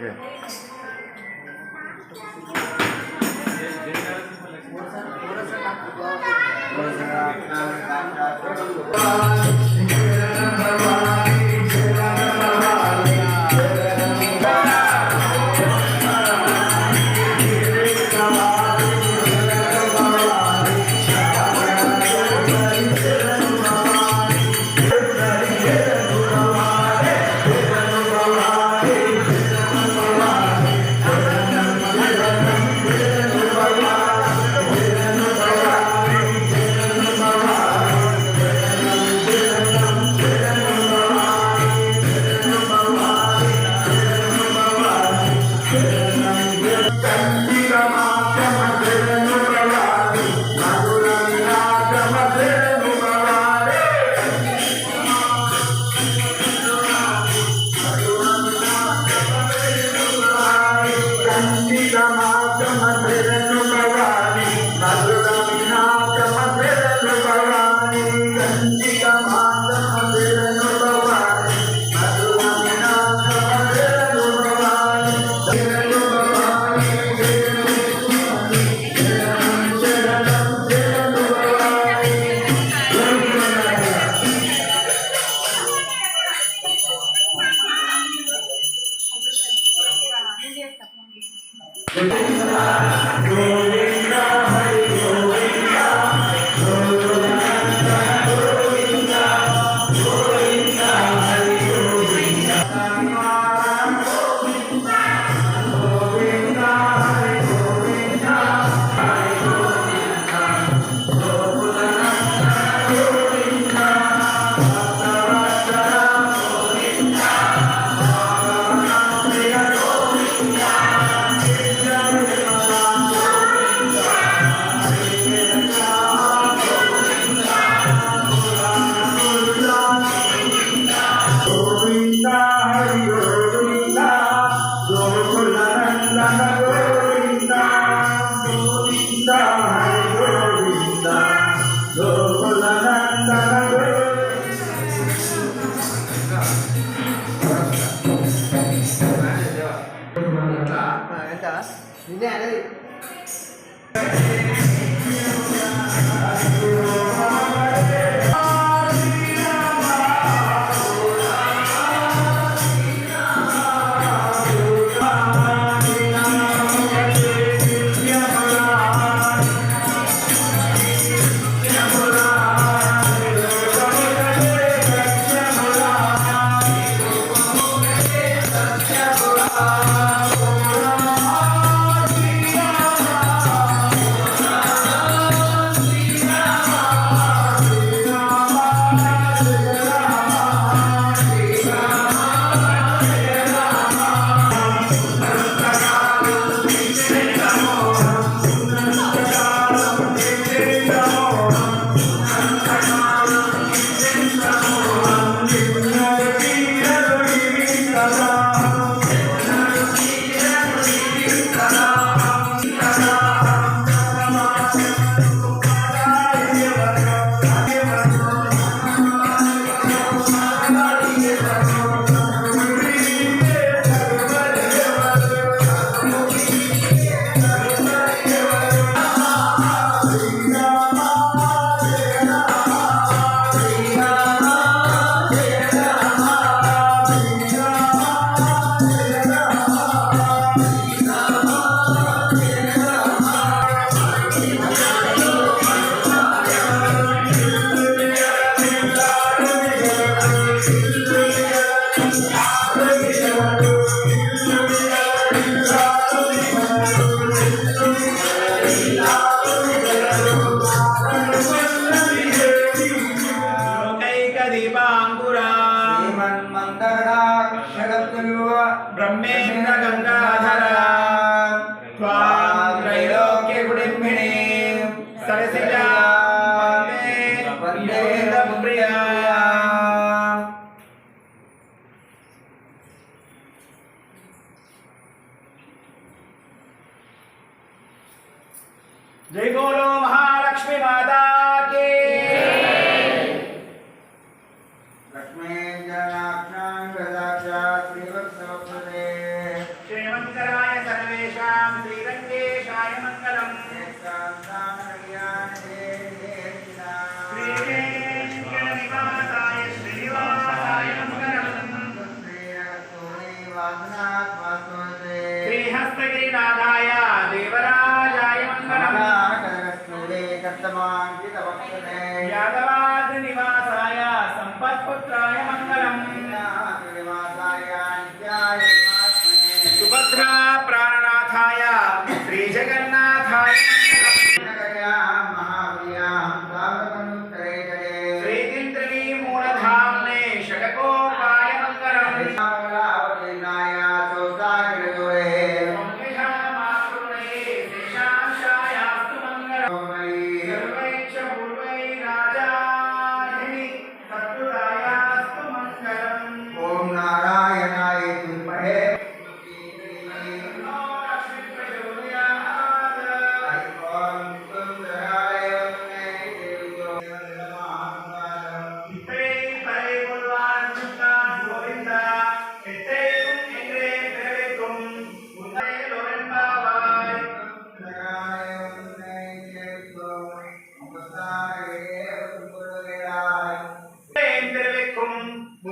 Yeah.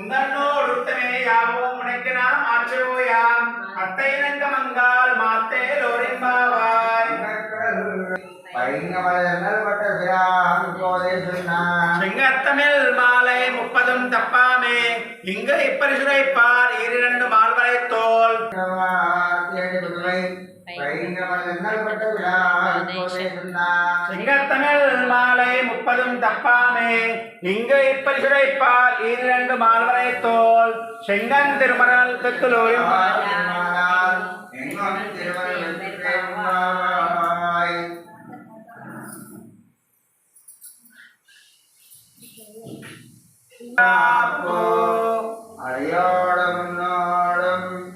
உந்தன்னோருத்தனே யாவோம் உனக்கு நாம் ஆற்றுவோயாம். அத்தை இணக்கமங்கால் மாத்தே லோரிம்பாவாய் சிங்கத்தமிழ் மாலை முப்பதும் தப்பாமே. இங்கு இப்பரிசுரைப்பார் இரண்டு மால்வரை தோல் சிங்கத்தமிழ் மாலை முப்பதும் தப்பாமே. இங்கு இப்பரிசுரைப்பார் ஈரிரண்டு மால்வரை தோல். செங்கன் திருமணல் கத்துலோரிம் அழையோடும் நோடும்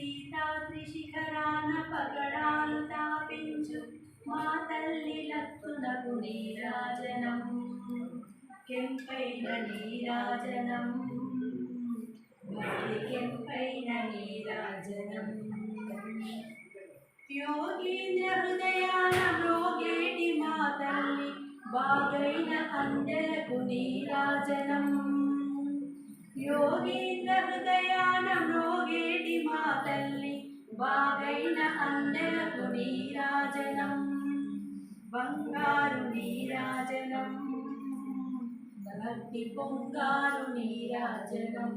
శిఖరాన పగడాలు తాపించు మా తల్లి లత్తునకు నీరాజనం. కెంపైన నీరాజనం. భక్తి కెంపైన నీరాజనం. యోగేంద్ర హృదయాన మ్రోగేటి మా తల్లి బాగైన అందరకు నీరాజనం. యోగేంద్ర హృదయ బాగైన అందరకు నీరాజనం. బంగారు నీరాజనం. భక్తి పొంగారు నీరాజనం.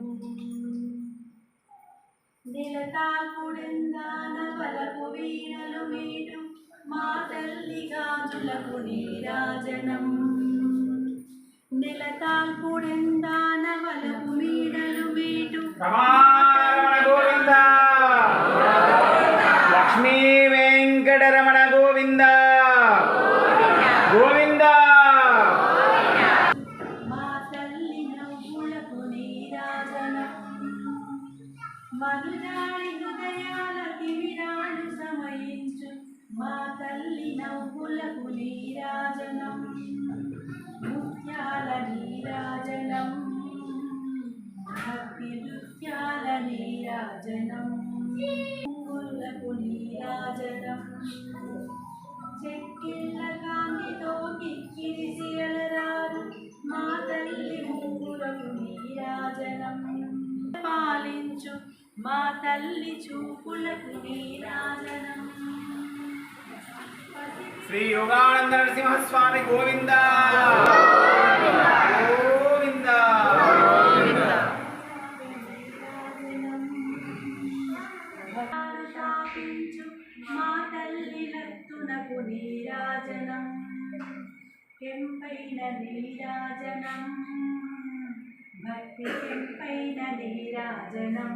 నిలతాల్పుడెందాన వలపు వీణలు మీరు మా తల్లి గాజులకు నీరాజనం. నిలతాల్పుడెందాన వలపు మీడలు మీటు హృదయాల తిమిరాలు సమయించు. మా తల్లి నవ్వులకు నీరాజనం. ముత్యాల నీరాజనం. భక్తి నృత్యాల నీరాజనం. పువ్వులకు నీరాజనం. మా తల్లి చూపులకు నీరాజనం శ్రీ యోగానంద నరసింహస్వామి గోవింద. గోవింద. మా తల్లి లత్తునకు నీరాజనం కెంపైన నీరాజనం భక్తి కెంపైన నీరాజనం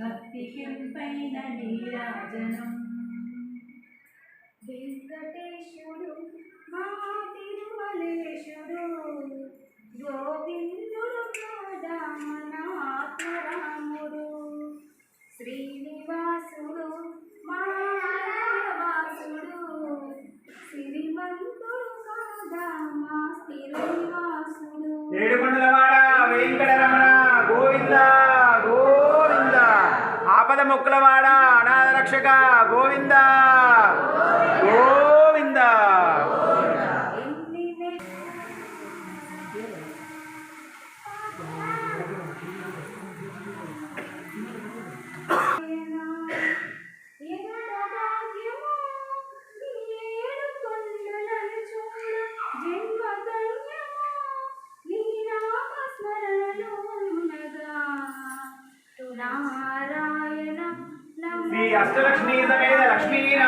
భక్తి కెంపైన నీరాజనం వెంకటేశుడు మా తిరుమలేశుడు గోవిందుడు కాదా మన ఆత్మరాముడు శ్రీనివాసుడు మా వాసుడు శ్రీమంతుడు కాదా మా శ్రీనివాసుడు ఏడుకొండలవాడ వెంకటరమణ గోవింద గోవింద ఆపద మొక్కులవాడ అనాథ రక్షక గోవింద. గోవింద. అష్టలక్ష్మీ సమేత లక్ష్మీనారాయణ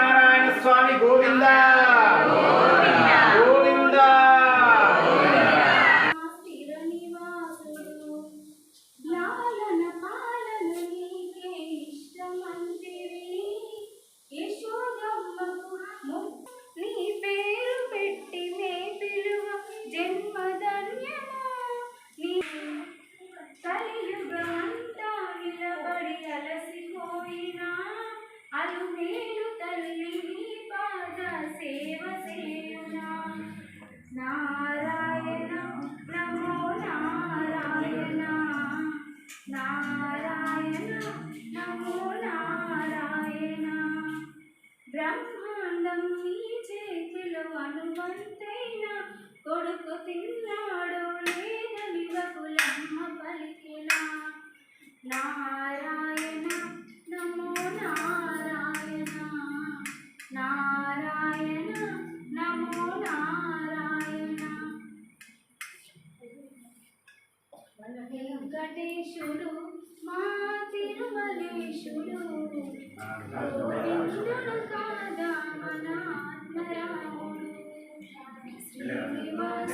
श्रीनिवास